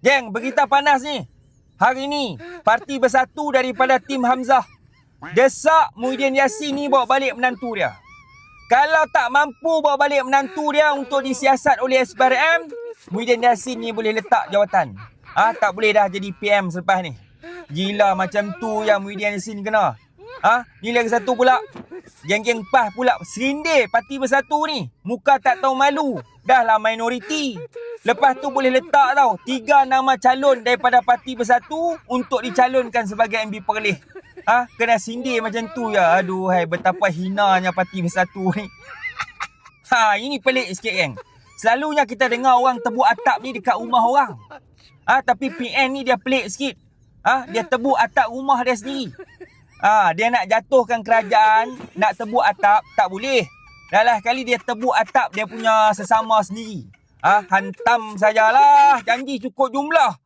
Geng, berita panas ni. Hari ni, parti bersatu daripada tim Hamzah. Desak Muhyiddin Yassin ni bawa balik menantu dia. Kalau tak mampu bawa balik menantu dia untuk disiasat oleh SPRM, Muhyiddin Yassin ni boleh letak jawatan. Ah, tak boleh dah jadi PM selepas ni. Gila macam tu yang Muhyiddin Yassin kena. Ah, ni lagi satu pula. Geng-geng PAS pula Serindir parti bersatu ni. Muka tak tahu malu. Dah lah minoriti. Lepas tu boleh letak tau Tiga nama calon daripada parti bersatu Untuk dicalonkan sebagai MB Perlis. Ha? Kena sindir macam tu ya. Aduh hai betapa hinanya parti bersatu ni. Ha ini pelik sikit geng. Selalunya kita dengar orang tebuk atap ni dekat rumah orang. Ha? Tapi PN ni dia pelik sikit. Ha? Dia tebuk atap rumah dia sendiri Ah, dia nak jatuhkan kerajaan, nak tebuk atap, tak boleh. Dah lah kali dia tebuk atap dia punya sesama sendiri. Ah, hantam sajalah. Janji cukup jumlah.